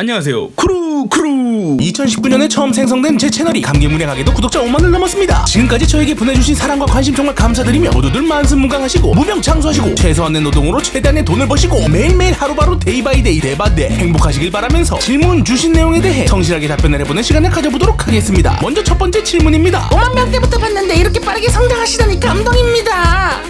안녕하세요. 크루 크루. 2019년에 처음 생성된 제 채널이 감개무량하게도 구독자 5만을 넘었습니다. 지금까지 저에게 보내주신 사랑과 관심 정말 감사드리며 모두들 만승무강하시고 무병장수하시고 최소한의 노동으로 최대한의 돈을 버시고 매일매일 하루바로 데이바이데이 대바대 행복하시길 바라면서 질문 주신 내용에 대해 성실하게 답변을 해보는 시간을 가져보도록 하겠습니다. 먼저 첫 번째 질문입니다. 5만 명 때부터 봤는데 이렇게 빠르게 성장하시다니 감동입니다.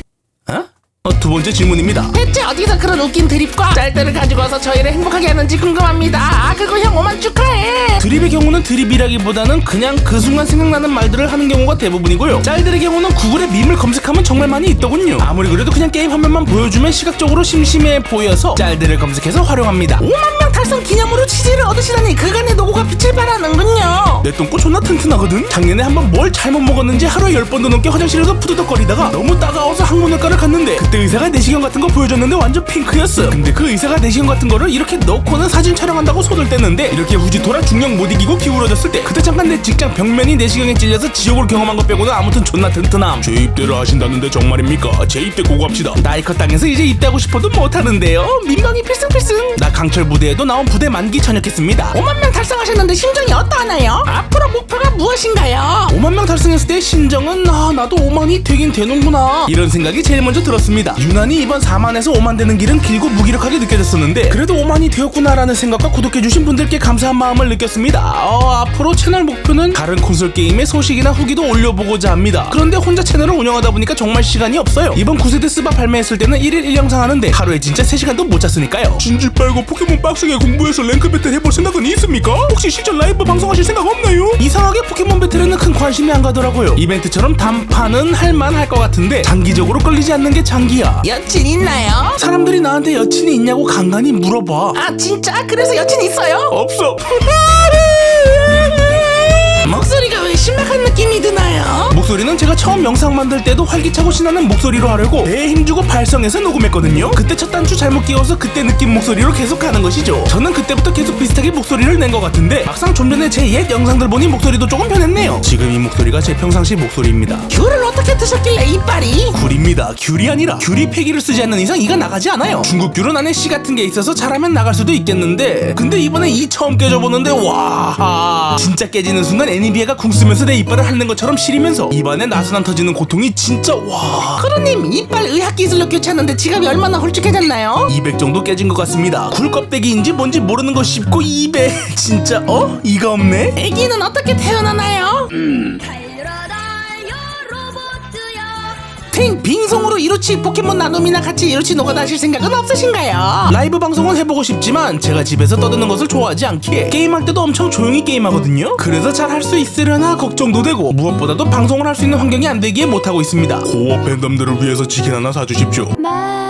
어? 어, 두 번째 질문입니다 대체 어디서 그런 웃긴 드립과 짤들을 가지고 와서 저희를 행복하게 하는지 궁금합니다. 아, 그거 형 5만 축하해. 드립의 경우는 드립이라기보다는 그냥 그 순간 생각나는 말들을 하는 경우가 대부분이고요. 짤들의 경우는 구글에 밈을 검색하면 정말 많이 있더군요. 아무리 그래도 그냥 게임 화면만 보여주면 시각적으로 심심해 보여서 짤들을 검색해서 활용합니다. 5만 명 달성 기념으로 치즈를 얻으시다니 그간의 노고가 빛을 발하는군요. 내 똥꼬 존나 튼튼하거든? 작년에 한번 뭘 잘못 먹었는지 하루에 10번도 넘게 화장실에서 푸드덕거리다가 너무 따가워서 항문외과를 갔는데 그때 의사가 내시경 같은 거 보여줬는데 완전 핑크였어. 근데 그 의사가 내시경 같은 거를 이렇게 넣고는 사진 촬영한다고 손을 뗐는데 이렇게 후지토라 중력 못 이기고 기울어졌을 때 그때 잠깐 내 직장 벽면이 내시경에 찔려서 지옥을 경험한 것 빼고는 아무튼 존나 튼튼함. 제 입대를 하신다는데 정말입니까? 제 입대 고갑시다. 나이커 땅에서 이제 입대하고 싶어도 못하는데요. 민망이 필승필승. 나 강철 부대에도 나온 부대 만기 전역했습니다. 5만 명 달성하셨는데 심정이 어떠하나요? 앞으로 목표가 무엇인가요? 5만 명 달성했을 때 심정은 아 나도 5만이 되긴 되는구나 이런 생각이 제일 먼저 들었습니다 유난히 이번 4만에서 5만 되는 길은 길고 무기력하게 느껴졌었는데 그래도 5만이 되었구나라는 생각과 구독해주신 분들께 감사한 마음을 느꼈습니다. 어, 앞으로 채널 목표는 다른 콘솔 게임의 소식이나 후기도 올려보고자 합니다. 그런데 혼자 채널을 운영하다 보니까 정말 시간이 없어요. 이번 9세대 스바 발매했을 때는 1일 1영상 하는데 하루에 진짜 3시간도 못 잤으니까요. 진지 빨고 포켓몬 빡세게 공부해서 랭크 배틀 해볼 생각은 있습니까? 혹시 실전 라이브 방송하실 생각 없나요? 이상하게 포켓몬 배틀에는 큰 관심이 안 가더라고요. 이벤트처럼 단판은 할만할 것 같은데 장기적으로 끌리지 않는 게 장기 야 여친 있나요? 사람들이 나한테 여친이 있냐고 간간히 물어봐 아 진짜? 그래서 여친 있어요? 없어 신박한 느낌이 드나요? 목소리는 제가 처음 영상 만들 때도 활기차고 신나는 목소리로 하려고 내 힘주고 발성해서 녹음했거든요 그때 첫 단추 잘못 끼워서 그때 느낌 목소리로 계속 가는 것이죠 저는 그때부터 계속 비슷하게 목소리를 낸 것 같은데 막상 좀 전에 제 옛 영상들 보니 목소리도 조금 변했네요 지금 이 목소리가 제 평상시 목소리입니다 귤을 어떻게 드셨길래 이빨이? 굴입니다. 귤이 아니라 귤이 폐기를 쓰지 않는 이상 이가 나가지 않아요. 중국 귤은 안에 씨 같은 게 있어서 잘하면 나갈 수도 있겠는데 근데 이번에 이 처음 깨져보는데 와 진짜 깨지는 순간 애니비아가 궁 쓰면서 내 이빨을 핥는 것처럼 시리면서 입안에 나순안 터지는 고통이 진짜 와 크루님 이빨 의학기술로 교체하는데 지갑이 얼마나 홀쭉해졌나요? 200 정도 깨진 것 같습니다. 굴 껍데기인지 뭔지 모르는 거 싶고 200 진짜 어? 이가 없네? 애기는 어떻게 태어나나요? 달 탱 빙송으로 이루치 포켓몬 나눔이나 같이 이루치 노가다 하실 생각은 없으신가요? 라이브 방송은 해보고 싶지만 제가 집에서 떠드는 것을 좋아하지 않기에 게임할 때도 엄청 조용히 게임하거든요. 그래서 잘 할 수 있으려나 걱정도 되고 무엇보다도 방송을 할 수 있는 환경이 안 되기에 못하고 있습니다. 고어 팬덤들을 위해서 치킨 하나 사주십시오. 말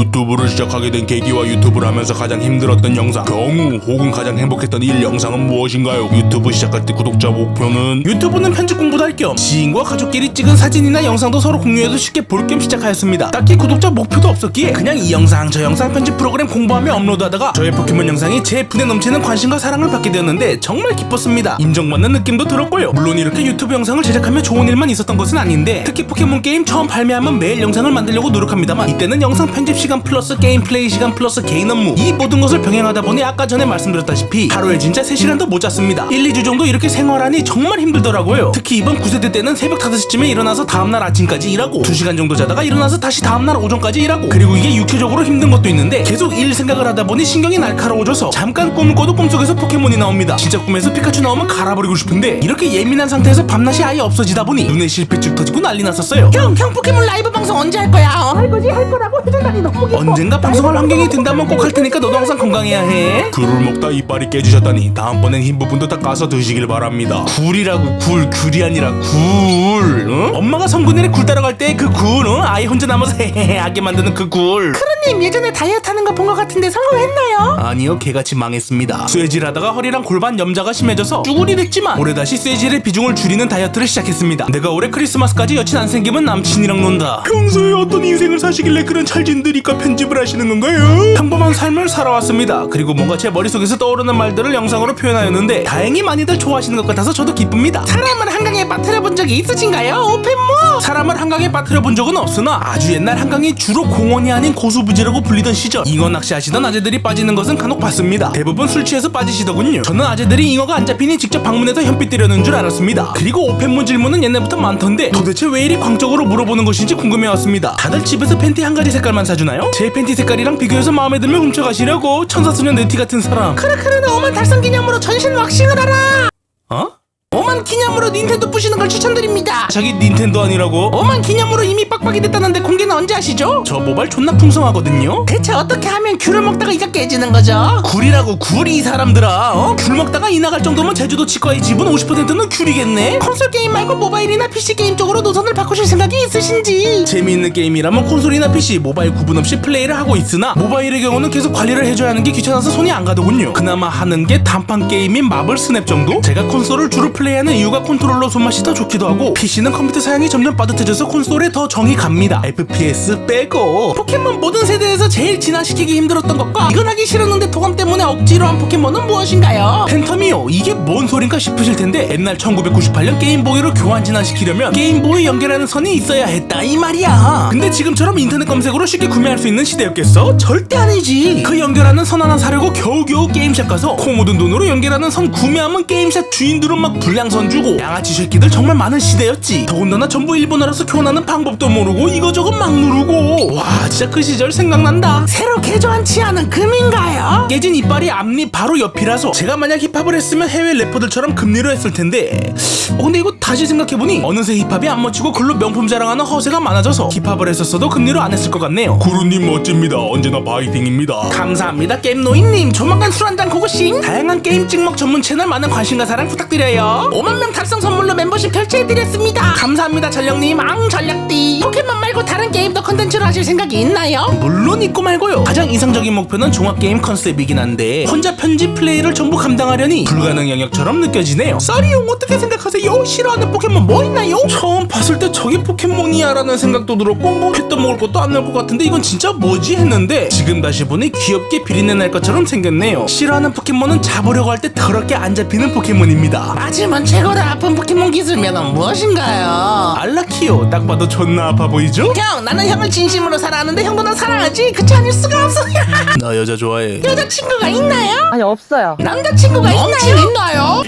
유튜브를 시작하게 된 계기와 유튜브를 하면서 가장 힘들었던 영상 경우 혹은 가장 행복했던 일 영상은 무엇인가요? 유튜브 시작할 때 구독자 목표는? 유튜브는 편집 공부도 할 겸 지인과 가족끼리 찍은 사진이나 영상도 서로 공유해서 쉽게 볼 겸 시작하였습니다. 딱히 구독자 목표도 없었기에 그냥 이 영상 저 영상 편집 프로그램 공부하며 업로드하다가 저의 포켓몬 영상이 제 분에 넘치는 관심과 사랑을 받게 되었는데 정말 기뻤습니다. 인정받는 느낌도 들었고요. 물론 이렇게 유튜브 영상을 제작하며 좋은 일만 있었던 것은 아닌데 특히 포켓몬 게임 처음 발매하면 매일 영상을 만들려고 노력합니다만 이때는 영상 편집 시간 플러스 게임 플레이 시간 플러스 개인 업무. 이 모든 것을 병행하다 보니 아까 전에 말씀드렸다시피 하루에 진짜 3시간도 못 잤습니다. 1, 2주 정도 이렇게 생활하니 정말 힘들더라고요. 특히 이번 9세대 때는 새벽 5시쯤에 일어나서 다음날 아침까지 일하고 2시간 정도 자다가 일어나서 다시 다음날 오전까지 일하고 그리고 이게 육체적으로 힘든 것도 있는데 계속 일 생각을 하다 보니 신경이 날카로워져서 잠깐 꿈을 꿔도 꿈속에서 포켓몬이 나옵니다. 진짜 꿈에서 피카츄 나오면 갈아버리고 싶은데 이렇게 예민한 상태에서 밤낮이 아예 없어지다 보니 눈에 실핏줄 터지고 난리 났었어요. 형, 형 포켓몬 라이브 방송 언제 할 거야? 어, 할 거지, 할 거라고 해준다니 너 언젠가 방송할 환경이 된다면 꼭 할 테니까 너도 항상 건강해야 해. 굴을 먹다 이빨이 깨지셨다니 다음번엔 흰 부분도 다 까서 드시길 바랍니다. 굴이라고 굴 귤이 아니라 굴. 응? 엄마가 성군이네 굴 따라갈 때 그 굴, 응? 아이 혼자 남아서 헤헤 하게 만드는 그 굴. 크루님 예전에 다이어트 하는 거본거 같은데 성공했나요? 아니요, 개같이 망했습니다. 쇠질하다가 허리랑 골반 염자가 심해져서 쭈구리 됐지만 올해 다시 쇠질의 비중을 줄이는 다이어트를 시작했습니다. 내가 올해 크리스마스까지 여친 안 생기면 남친이랑 논다. 평소에 어떤 인생을 사시길래 그런 찰진들이 그러니까 편집을 하시는 건가요? 평범한 삶을 살아왔습니다. 그리고 뭔가 제 머릿속에서 떠오르는 말들을 영상으로 표현하였는데 다행히 많이들 좋아하시는 것 같아서 저도 기쁩니다. 사람을 한강에 빠뜨려 본 적이 있으신가요? 오펜모 사람을 한강에 빠뜨려 본 적은 없으나 아주 옛날 한강이 주로 공원이 아닌 고수부지라고 불리던 시절 잉어 낚시하시던 아재들이 빠지는 것은 간혹 봤습니다. 대부분 술 취해서 빠지시더군요. 저는 아재들이 잉어가 안 잡히니 직접 방문해서 현빛 때려는 줄 알았습니다. 그리고 오펜문 질문은 옛날부터 많던데 도대체 왜 이리 광적으로 물어보는 것인지 궁금해왔습니다. 다들 집에서 팬티 한 가지 색깔만 사주나요? 제 팬티 색깔이랑 비교해서 마음에 들면 훔쳐가시려고 천사소년 네티 같은 사람. 크르크르는 오만 달성 기념으로 전신 왁싱을 하라 어? 오만 기념으로 닌텐도 부시는 걸 추천드립니다 자기 닌텐도 아니라고? 오만 기념으로 이미 빡빡이 됐다는데 공개는 언제 하시죠? 저 모발 존나 풍성하거든요. 대체 어떻게 하면 귤을 먹다가 이가 깨지는 거죠? 굴이라고 굴이 이 사람들아 어? 귤 먹다가 이 나갈 정도면 제주도 치과의 지분 50%는 귤이겠네 콘솔 게임 말고 모바일이나 PC 게임 쪽으로 노선을 바꾸실 생각이 있으신지 재미있는 게임이라면 콘솔이나 PC 모바일 구분 없이 플레이를 하고 있으나 모바일의 경우는 계속 관리를 해줘야 하는 게 귀찮아서 손이 안 가더군요 그나마 하는 게 단판 게임인 마블 스냅 정도? 제가 콘솔을 주로 플레이하는 이유가 컨트롤러 손맛이 더 좋기도 하고 PC는 컴퓨터 사양이 점점 빠듯해져서 콘솔에 더 정이 갑니다 FPS 빼고 포켓몬 모든 세대에서 제일 진화시키기 힘들었던 것과 이건 하기 싫었는데 도감 때문에 억지로 한 포켓몬은 무엇인가요? 팬텀이요 이게 뭔 소린가 싶으실 텐데 옛날 1998년 게임보이로 교환 진화시키려면 게임보이 연결하는 선이 있어야 했다 이 말이야 근데 지금처럼 인터넷 검색으로 쉽게 구매할 수 있는 시대였겠어? 절대 아니지 그 연결하는 선 하나 사려고 겨우겨우 게임샵 가서 코 묻은 돈으로 연결하는 선 구매하면 게임샵 주인들은 막 불량선 주고 양아치 새끼들 정말 많은 시대였지. 더군다나 전부 일본어라서 교환하는 방법도 모르고 이거저거 막 누르고. 와 진짜 그 시절 생각난다. 새로 개조한 치아는 금인가요? 깨진 이빨이 앞니 바로 옆이라서 제가 만약 힙합을 했으면 해외 래퍼들처럼 금리로 했을 텐데. 어, 근데 이거 다시 생각해보니 어느새 힙합이 안 멋지고 글로 명품 자랑하는 허세가 많아져서 힙합을 했었어도 금리로 안 했을 것 같네요. 구루님 멋집니다. 언제나 바이팅입니다. 감사합니다 게임노인님. 조만간 술 한잔 고고싱. 다양한 게임 찍먹 전문 채널 많은 관심과 사랑 부탁드려요 5만명 달성 선물로 멤버십 결제해드렸습니다. 감사합니다 전령님. 앙 전략띠. 포켓몬 말고 다른 게임도 컨텐츠로 하실 생각이 있나요? 물론 있고 말고요. 가장 이상적인 목표는 종합게임 컨셉이긴 한데 혼자 편집 플레이를 전부 감당하려니 불가능 영역처럼 느껴지네요. 쌀이형 어떻게 생각하세요? 싫어하는 포켓몬 뭐 있나요? 처음 봤을 때 저게 포켓몬이야 라는 생각도 들었고 뭐 했던 먹을 것도 안 나올 것 같은데 이건 진짜 뭐지? 했는데 지금 다시 보니 귀엽게 비린내 날 것처럼 생겼네요. 싫어하는 포켓몬은 잡으려고 할 때 더럽게 안 잡히는 포켓몬입니다. 맞 으면 최고로 아픈 포켓몬 기술면은 무엇인가요? 알라키오 딱 봐도 존나 아파 보이죠? 형 나는 형을 진심으로 사랑하는데 형도 나 사랑하지 그치 아닐 수가 없어 나 여자 좋아해 여자친구가 있나요? 아니 없어요. 남자친구가 있나요? 있나요?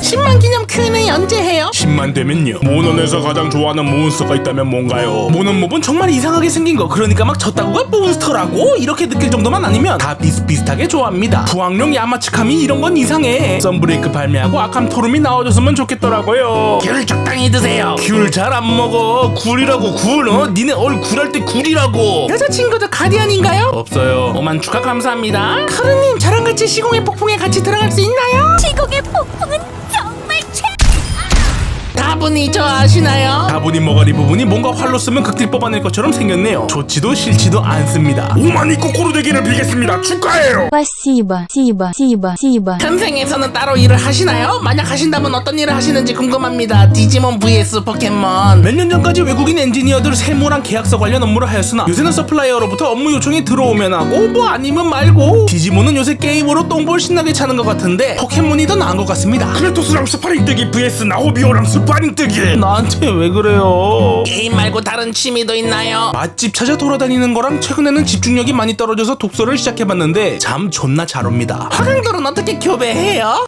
10만 기념 Q&A 언제 해요? 10만 되면요 모넌에서 가장 좋아하는 몬스터가 있다면 뭔가요? 모넌 몹은 정말 이상하게 생긴 거 그러니까 막 저따구가 몬스터라고? 이렇게 느낄 정도만 아니면 다 비슷비슷하게 좋아합니다 부학용 야마츠카미 이런 건 이상해 썬브레이크 발매하고 아캄 토름이 나와줬으면 좋겠더라고요 귤 적당히 드세요 귤 잘 안 먹어 굴이라고 굴 어? 니네 얼 굴할 때 굴이라고 여자친구도 가디언인가요? 없어요 오만 축하 감사합니다 카르님 저랑 같이 시공의 폭풍에 같이 들어갈 수 있나요? 지공의 폭풍은 다분히 저 아시나요? 다분히 머가리 부분이 뭔가 활로 쓰면 극딜 뽑아낼 것처럼 생겼네요 좋지도 싫지도 않습니다 오만이 거꾸로 되기를 빌겠습니다 축하해요 Спасибо, Сиба, Сиба, Сиба. 현생에서는 따로 일을 하시나요? 만약 하신다면 어떤 일을 하시는지 궁금합니다 디지몬 vs 포켓몬 몇 년 전까지 외국인 엔지니어들 세무랑 계약서 관련 업무를 하였으나 요새는 서플라이어로부터 업무 요청이 들어오면 하고 뭐 아니면 말고 디지몬은 요새 게임으로 똥볼 신나게 차는 것 같은데 포켓몬이 더 나은 것 같습니다 크레토스랑 스파링 뜨기 vs 나오비오랑 스파링 뜨기 나한테 왜 그래요 게임 말고 다른 취미도 있나요? 맛집 찾아 돌아다니는 거랑 최근에는 집중력이 많이 떨어져서 독서를 시작해봤는데 잠 존나 잘 옵니다 화강돌은 어떻게 교배해요?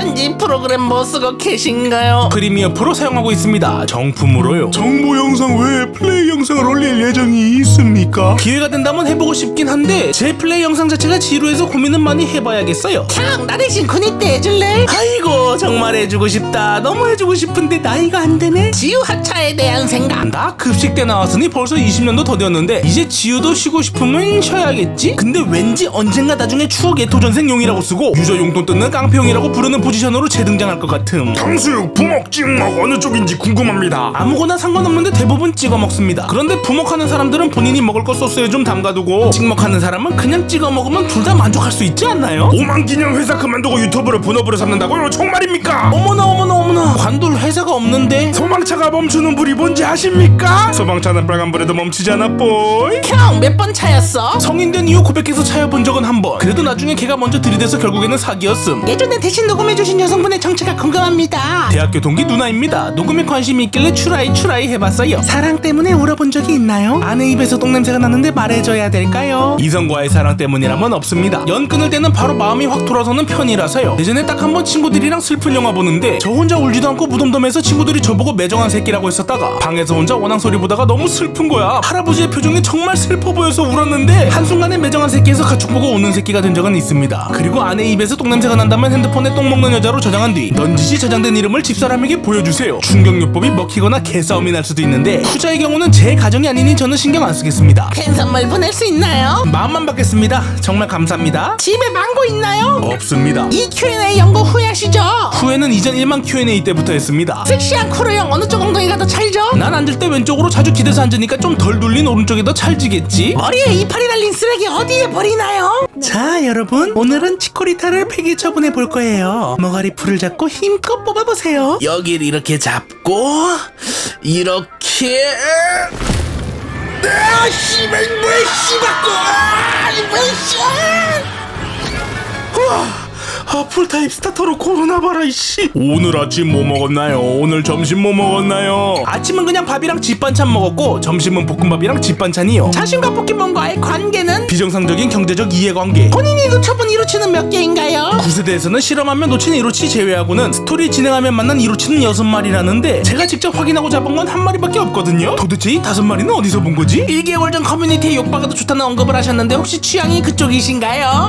편집 프로그램 뭐 쓰고 계신가요? 프리미어 프로 사용하고 있습니다. 정품으로요. 정보 영상 외에 플레이 영상을 올릴 예정이 있습니까? 기회가 된다면 해보고 싶긴 한데 제 플레이 영상 자체가 지루해서 고민은 많이 해봐야겠어요. 형, 나 대신 군입 때 해줄래? 아이고 정말 해주고 싶다. 너무 해주고 싶은데 나이가 안 되네. 지우 하차에 대한 생각. 나 급식 때 나왔으니 벌써 20년도 더 되었는데 이제 지우도 쉬고 싶으면 쉬어야겠지? 근데 왠지 언젠가 나중에 추억의 도전생용이라고 쓰고 유저 용돈 뜯는 깡패용이라고 부르는 포지션으로 재등장할 것 같음 탕수육, 부먹, 찍먹 어느 쪽인지 궁금합니다 아무거나 상관없는데 대부분 찍어 먹습니다 그런데 부먹하는 사람들은 본인이 먹을 먹을 거 소스에 좀 담가두고 찍먹하는 사람은 그냥 찍어 먹으면 둘 다 만족할 수 있지 않나요? 오만 기념 회사 그만두고 유튜브를 본업으로 삼는다고요? 정말입니까? 어머나 어머나 어머나 관둘 회사가 없는데 소방차가 멈추는 불이 뭔지 아십니까? 소방차는 빨간불에도 멈추지 않아 뽀이 형 몇 번 차였어? 성인 된 이후 고백해서 차여본 적은 한 번 그래도 나중에 걔가 먼저 들이대서 결국에는 사기였음 예전에 대신 녹음해 주신 여성분의 정체가 궁금합니다. 대학교 동기 누나입니다. 녹음에 관심이 있길래 추라이 추라이 해봤어요. 사랑 때문에 울어본 적이 있나요? 아내 입에서 똥냄새가 나는데 말해줘야 될까요? 이성과의 사랑 때문이라면 없습니다. 연 끊을 때는 바로 마음이 확 돌아서는 편이라서요. 예전에 딱 한 번 친구들이랑 슬픈 영화 보는데 저 혼자 울지도 않고 무덤덤해서 친구들이 저보고 매정한 새끼라고 했었다가 방에서 혼자 원앙 소리 보다가 너무 슬픈 거야. 할아버지의 표정이 정말 슬퍼 보여서 울었는데 한순간에 매정한 새끼에서 가축 보고 우는 새끼가 된 적은 있습니다. 그리고 아내 입에서 똥냄새가 난다면 핸드폰에 똥 먹는 여자로 저장한 뒤 넌지시 저장된 이름을 집사람에게 보여주세요 충격요법이 먹히거나 개싸움이 날 수도 있는데 후자의 경우는 제 가정이 아니니 저는 신경 안 쓰겠습니다 큰 선물 보낼 수 있나요? 마음만 받겠습니다 정말 감사합니다 집에 망고 있나요? 없습니다 이 Q&A 연구 후회하시죠? 후회는 이전 1만 Q&A 때부터 했습니다 섹시한 쿠르형 어느 쪽 엉덩이가 더 찰죠? 난 앉을 때 왼쪽으로 자주 기대서 앉으니까 좀 덜 눌린 오른쪽이 더 찰지겠지? 머리에 이파리 달린 쓰레기 어디에 버리나요? 자 여러분 오늘은 치코리타를 폐기 처분해 볼 거예요 머가리 풀을 잡고 힘껏 뽑아보세요. 여기를 이렇게 잡고 이렇게. 아 씨발 뭐야 씨발고 아 풀타입 스타터로 코로나 봐라 이씨 오늘 아침 뭐 먹었나요? 오늘 점심 뭐 먹었나요? 아침은 그냥 밥이랑 집반찬 먹었고 점심은 볶음밥이랑 집반찬이요 자신과 포켓몬과의 관계는 비정상적인 경제적 이해관계 본인이 놓쳐본 이로치는 몇 개인가요? 9세대에서는 실험하면 놓친 이로치 제외하고는 스토리 진행하면 만난 이로치는 6마리라는데 제가 직접 확인하고 잡은 건 한 마리밖에 없거든요 도대체 이 다섯 마리는 어디서 본 거지? 1개월 전 커뮤니티에 욕박아도 좋다는 언급을 하셨는데 혹시 취향이 그쪽이신가요?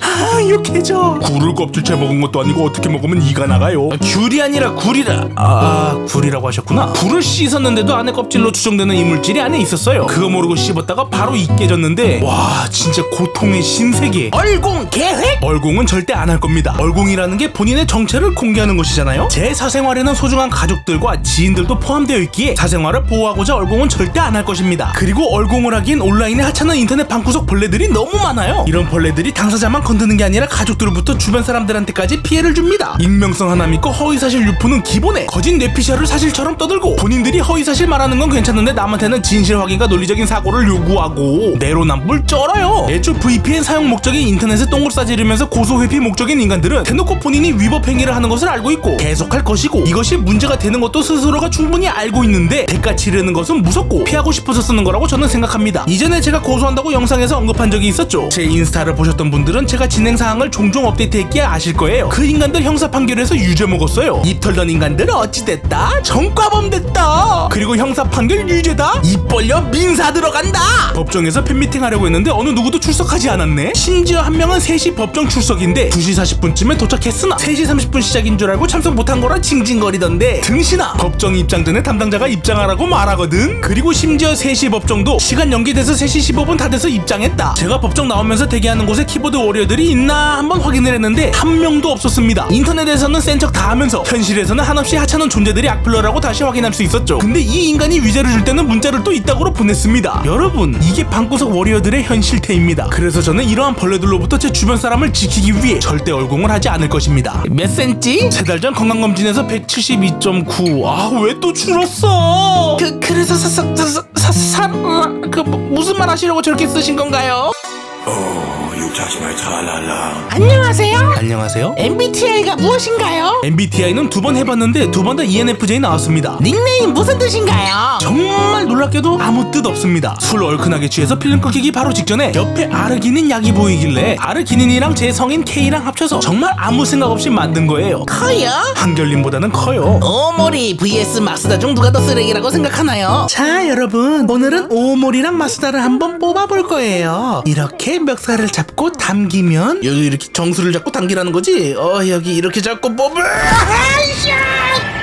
아, 아 욕해줘 굴을 껍질째 먹은 것도 아니고 어떻게 먹으면 이가 나가요? 귤이 아니라 굴이라 아 굴이라고 하셨구나. 굴을 씻었는데도 안에 껍질로 추정되는 이물질이 안에 있었어요. 그거 모르고 씹었다가 바로 이 깨졌는데 와 진짜 고통의 신세계. 얼공 계획? 얼공은 절대 안 할 겁니다. 얼공이라는 게 본인의 정체를 공개하는 것이잖아요. 제 사생활에는 소중한 가족들과 지인들도 포함되어 있기에 사생활을 보호하고자 얼공은 절대 안 할 것입니다. 그리고 얼공을 하기엔 온라인에 하찮은 인터넷 방구석 벌레들이 너무 많아요. 이런 벌레들이 당사자만 건드는 게 아니라 가족들로부터 주변 사람들한테까지 피해를 줍니다. 익명성 하나 믿고 허위사실 유포는 기본에 거짓 뇌피셜을 사실처럼 떠들고 본인들이 허위사실 말하는 건 괜찮은데 남한테는 진실 확인과 논리적인 사고를 요구하고 내로남불 쩔어요. 애초 VPN 사용 목적이 인터넷에 똥을 싸지르면서 고소 회피 목적인 인간들은 대놓고 본인이 위법 행위를 하는 것을 알고 있고 계속할 것이고 이것이 문제가 되는 것도 스스로가 충분히 알고 있는데 대가 치르는 것은 무섭고 피하고 싶어서 쓰는 거라고 저는 생각합니다. 이전에 제가 고소한다고 영상에서 언급한 적이 있었죠. 제 인스타를 보셨던 분들은 제가 진행 사항을 종종 업데이트했기에 아실 거예요. 그 인간들 형사 판결에서 유죄 먹었어요. 입 털던 인간들은 어찌됐다? 전과범 됐다. 그리고 형사 판결 유죄다? 입 벌려 민사 들어간다. 법정에서 팬미팅 하려고 했는데 어느 누구도 출석하지 않았네. 심지어 한 명은 3시 법정 출석인데 2시 40분쯤에 도착했으나 3시 30분 시작인 줄 알고 참석 못한 거라 징징거리던데 등신아! 법정 입장 전에 담당자가 입장하라고 말하거든. 그리고 심지어 3시 법정도 시간 연기돼서 3시 15분 다 돼서 입장했다. 제가 법정 나오면서 대기하는 곳에 키보드 워리 어들이 있나 한번 확인을 했는데 한 명도 없었습니다 인터넷에서는 센 척 다 하면서 현실에서는 한없이 하찮은 존재들이 악플러라고 다시 확인할 수 있었죠 근데 이 인간이 위자를 줄 때는 문자를 또 이따구로 보냈습니다 여러분 이게 방구석 워리어들의 현실태입니다 그래서 저는 이러한 벌레들로부터 제 주변 사람을 지키기 위해 절대 얼공을 하지 않을 것입니다 몇 센치? 세 달 전 건강검진에서 172.9 아 왜 또 줄었어 그 그래서 사사사사 그 무슨 말 하시려고 저렇게 쓰신 건가요? 안녕하세요. 안녕하세요. MBTI가 무엇인가요? MBTI는 두 번 해봤는데 두 번 다 ENFJ 나왔습니다. 닉네임 무슨 뜻인가요? 정말 놀랍게도 아무 뜻 없습니다. 술 얼큰하게 취해서 필름 끊기기 바로 직전에 옆에 아르기닌 약이 보이길래 아르기닌이랑 제 성인 K랑 합쳐서 정말 아무 생각 없이 만든 거예요. 커요? 한결님보다는 커요. 오모리 vs 마스다 중 누가 더 쓰레기라고 생각하나요? 자 여러분 오늘은 오모리랑 마스다를 한번 뽑아볼 거예요. 이렇게 멱살을 잡고 당기면 여기 이렇게 정수를 잡고 당기라는 거지? 어 여기 이렇게 잡고 뽑을 아이샤!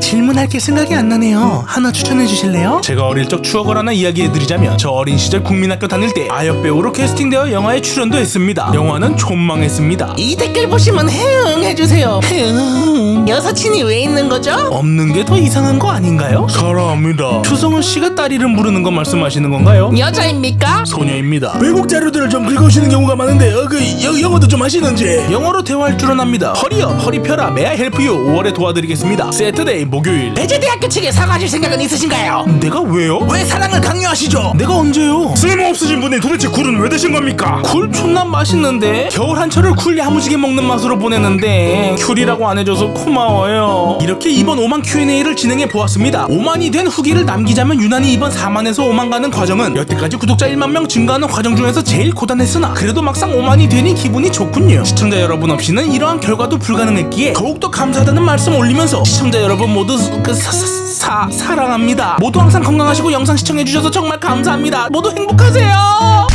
질문할 게 생각이 안 나네요. 하나 추천해 주실래요? 제가 어릴 적 추억을 하나 이야기해드리자면 저 어린 시절 국민학교 다닐 때 아역 배우로 캐스팅되어 영화에 출연도 했습니다. 영화는 촌망했습니다. 이 댓글 보시면 해응 해주세요. 해응. 여사친이 왜 있는 거죠? 없는 게 더 이상한 거 아닌가요? 사랑합니다. 추성훈 씨가 딸 이름 부르는 거 말씀하시는 건가요? 여자입니까? 소녀입니다. 외국 자료들을 좀 긁어오시는 경우가 많은데 어, 그 여, 영어도 좀 하시는지 영어로 대화할 줄은 압니다 허리업 허리 펴라 매야 헬프유 5월에 도와드리겠습니다 세트데이 목요일 배제대학교 측에 사과하실 생각은 있으신가요? 내가 왜요? 왜 사랑을 강요하시죠? 내가 언제요? 쓸모없으신 분이 도대체 굴은 왜 드신 겁니까? 굴 존나 맛있는데 겨울 한철을 굴 야무지게 먹는 맛으로 보내는데 귤이라고 안 해줘서 고마워요 이렇게 이번 5만 Q&A를 진행해 보았습니다 5만이 된 후기를 남기자면 유난히 이번 4만에서 5만 가는 과정은 여태까지 구독자 1만 명 증가하는 과정 중에서 제일 고단했으나 그래도 막상 5만이 되니 기분이 좋군요 시청자 여러분 없이는 이러한 결과도 불가능했기에 더욱더 감사하다는 말씀 올리면서 시청자 여러분 모두 그 사, 사, 사, 사랑합니다. 모두 항상 건강하시고 영상 시청해주셔서 정말 감사합니다. 모두 행복하세요